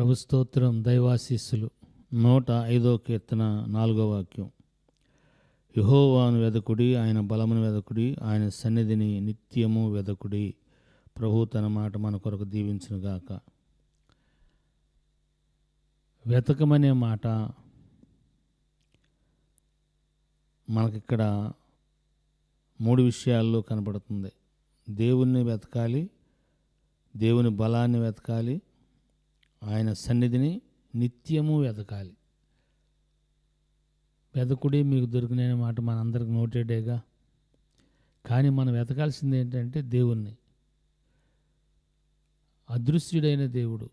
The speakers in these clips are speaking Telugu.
ప్రభు స్తోత్రం దైవాశీస్సులు. నూట ఐదో కీర్తన నాలుగో వాక్యం. యహోవాను వెదకుడి ఆయన బలమును వెదకుడి ఆయన సన్నిధిని నిత్యము వెదకుడి. ప్రభు తన మాట మన కొరకు దీవించునుగాక వెతకమనే మాట మనకిక్కడ మూడు విషయాల్లో కనబడుతుంది. దేవుణ్ణి వెతకాలి దేవుని బలాన్ని వెతకాలి ఆయన సన్నిధిని నిత్యము వెతకాలి వెతకుడే మీకు దొరికిన మాట మనందరికి నోటెడేగా కానీ మనం వెతకాల్సింది ఏంటంటే దేవుణ్ణి. అదృశ్యుడైన దేవుడు.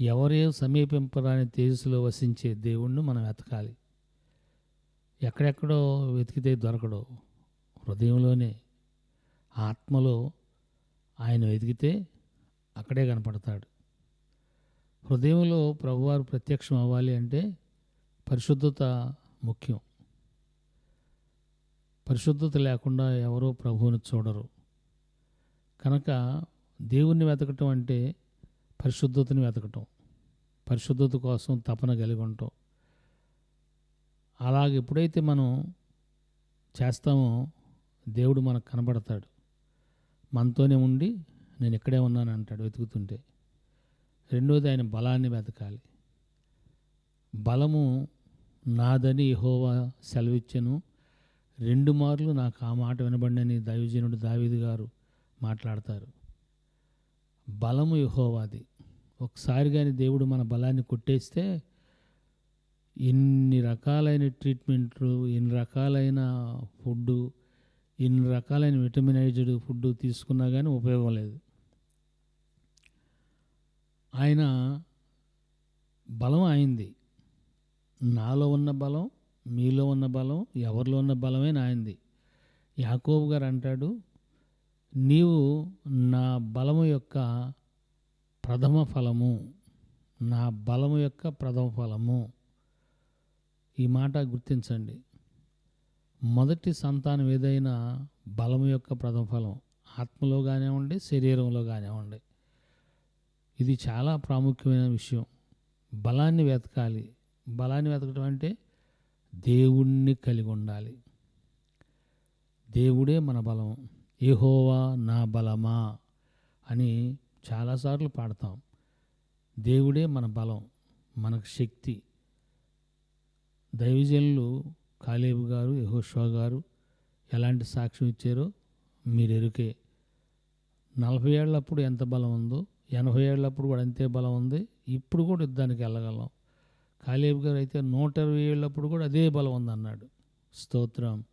ఎవరే సమీపింపరాని తేజస్సులో వసించే దేవుణ్ణి మనం వెతకాలి. ఎక్కడెక్కడో వెతికితే దొరకడో. హృదయంలోనే ఆత్మలో ఆయన వెతికితే అక్కడే కనపడతాడు. హృదయంలో ప్రభువారు ప్రత్యక్షం అవ్వాలి అంటే పరిశుద్ధత ముఖ్యం. పరిశుద్ధత లేకుండా ఎవరో ప్రభువుని చూడరు. కనుక దేవుణ్ణి వెతకటం అంటే పరిశుద్ధతని వెతకటం. పరిశుద్ధత కోసం తపన కలిగి ఉంటాం అలాగ ఎప్పుడైతే మనం చేస్తామో దేవుడు మనకు కనబడతాడు. మనతోనే ఉండి నేను ఇక్కడే ఉన్నాను అంటాడు వెతుకుతుంటే. రెండోది ఆయన బలాన్ని వెతకాలి. బలము నాదని యహోవా సెలవిచ్చెను. రెండు మార్లు నాకు ఆ మాట వినబడినని దైవజనుడు దావీదు గారు మాట్లాడతారు. బలము యహోవాది. ఒకసారి కానీ దేవుడు మన బలాన్ని కొట్టేస్తే ఎన్ని రకాలైన ట్రీట్మెంట్లు ఎన్ని రకాలైన ఫుడ్డు ఎన్ని రకాలైన విటమినైజ్డ్ ఫుడ్ తీసుకున్నా కానీ ఉపయోగం లేదు. ఆయన బలం అయింది నాలో ఉన్న బలం మీలో ఉన్న బలం ఎవరిలో ఉన్న బలమే నాయంది. యాకోబు గారు అంటాడు నీవు నా బలము యొక్క ప్రథమ ఫలము నా బలము యొక్క ప్రథమ ఫలము. ఈ మాట గుర్తించండి. మొదటి సంతానం ఏదైనా బలము యొక్క ప్రథమ ఫలం ఆత్మలో కానివ్వండి శరీరంలో కానివ్వండి. ఇది చాలా ప్రాముఖ్యమైన విషయం. బలాన్ని వెతకాలి. బలాన్ని వెతకడం అంటే దేవుణ్ణి కలిగి ఉండాలి. దేవుడే మన బలం. ఏహోవా నా బలమా అని చాలాసార్లు పాడతాం. దేవుడే మన బలం మనకు శక్తి. దైవజనులు కాలేబు గారు యహోష్వా గారు ఎలాంటి సాక్ష్యం ఇచ్చారో మీరు ఎరుకే నలభై ఏళ్ళప్పుడు ఎంత బలం ఉందో ఎనభై ఏళ్ళప్పుడు కూడా అంతే బలం ఉంది. ఇప్పుడు కూడా యుద్ధానికి వెళ్ళగలం. కాలేబు గారు అయితే నూట ఇరవై ఏళ్ళప్పుడు కూడా అదే బలం ఉంది అన్నాడు స్తోత్రం.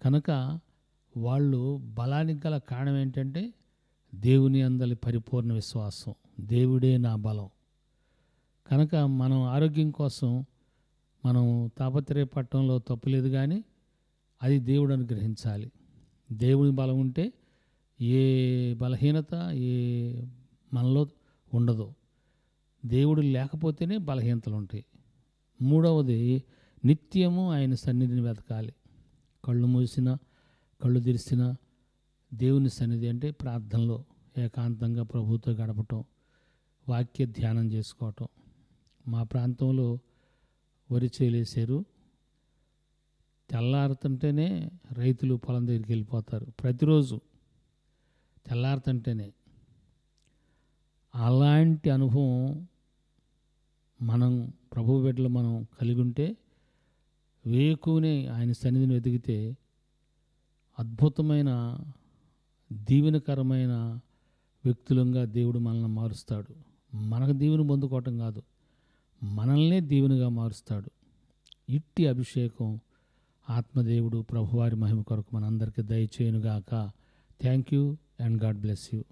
కనుక వాళ్ళు బలానికి గల కారణం ఏంటంటే దేవుని అందలి పరిపూర్ణ విశ్వాసం. దేవుడే నా బలం. కనుక మనం ఆరోగ్యం కోసం మనం తాపత్రయపట్టంలో తప్పులేదు కానీ అది దేవుడు అనుగ్రహించాలి. దేవుని బలం ఉంటే ఏ బలహీనత ఏ మనలో ఉండదు. దేవుడు లేకపోతేనే బలహీనతలు ఉంటాయి మూడవది నిత్యము ఆయన సన్నిధిని వెతకాలి. కళ్ళు మూసిన కళ్ళు తెరిసిన దేవుని సన్నిధి అంటే ప్రార్థనలో ఏకాంతంగా ప్రభుతో గడపటం వాక్య ధ్యానం చేసుకోవటం. మా ప్రాంతంలో వరి చేలేసారు తెల్లారుతుంటేనే రైతులు పొలం దగ్గరికి వెళ్ళిపోతారు. ప్రతిరోజు తెల్లారుతుంటేనే అలాంటి అనుభవం మనం ప్రభు బిడ్డలు మనం కలిగి ఉంటే వేకునే ఆయన సన్నిధిని వెతికితే అద్భుతమైన దీవెనకరమైన వ్యక్తులంగా దేవుడు మనల్ని మారుస్తాడు. మనకు దీవెన పొందుకోవటం కాదు మనల్నే దీవెనగా మారుస్తాడు. ఇట్టి అభిషేకం ఆత్మదేవుడు ప్రభువారి మహిమ కొరకు మనందరికీ దయచేయునుగాక. Thank you and God bless you